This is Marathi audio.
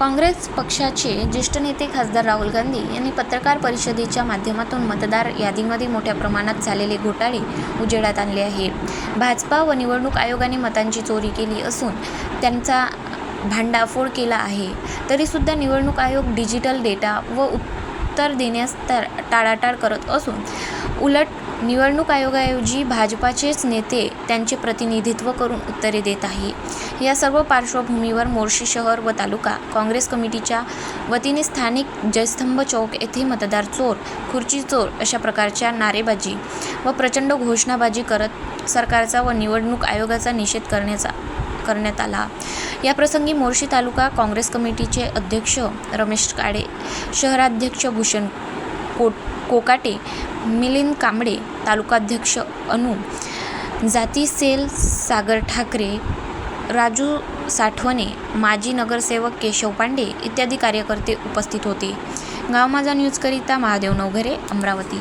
काँग्रेस पक्षाचे ज्येष्ठ नेते खासदार राहुल गांधी यांनी पत्रकार परिषदेच्या माध्यमातून मतदार यादीमध्ये मोठ्या प्रमाणात झालेले घोटाळे उजेडात आणले आहे. भाजपा व निवडणूक आयोगाने मतांची चोरी केली असून त्यांचा भांडाफोड केला आहे. तरीसुद्धा निवडणूक आयोग डिजिटल डेटा व उत्तर देण्यास टा- टाळाटाळ करत असून उलट निवडणूक आयोगाऐवजी भाजपाचेच नेते त्यांचे प्रतिनिधित्व करून उत्तरे देत आहे. या सर्व पार्श्वभूमीवर मोर्शी शहर व तालुका काँग्रेस कमिटीच्या वतीने स्थानिक जयस्तंभ चौक येथे मतदार चोर खुर्ची चोर अशा प्रकारच्या नारेबाजी व प्रचंड घोषणाबाजी करत सरकारचा व निवडणूक आयोगाचा निषेध करण्याचा करण्यात आला. याप्रसंगी मोर्शी तालुका काँग्रेस कमिटीचे अध्यक्ष रमेश काळे शहराध्यक्ष भूषण कोट कोकाटे मिलिंद कांबळे तालुकाध्यक्ष अनु जाती सेल सागर ठाकरे राजू साठवणे माजी नगरसेवक केशव पांडे इत्यादी कार्यकर्ते उपस्थित होते. गाव माझा न्यूजकरिता महादेव नवघरे अमरावती.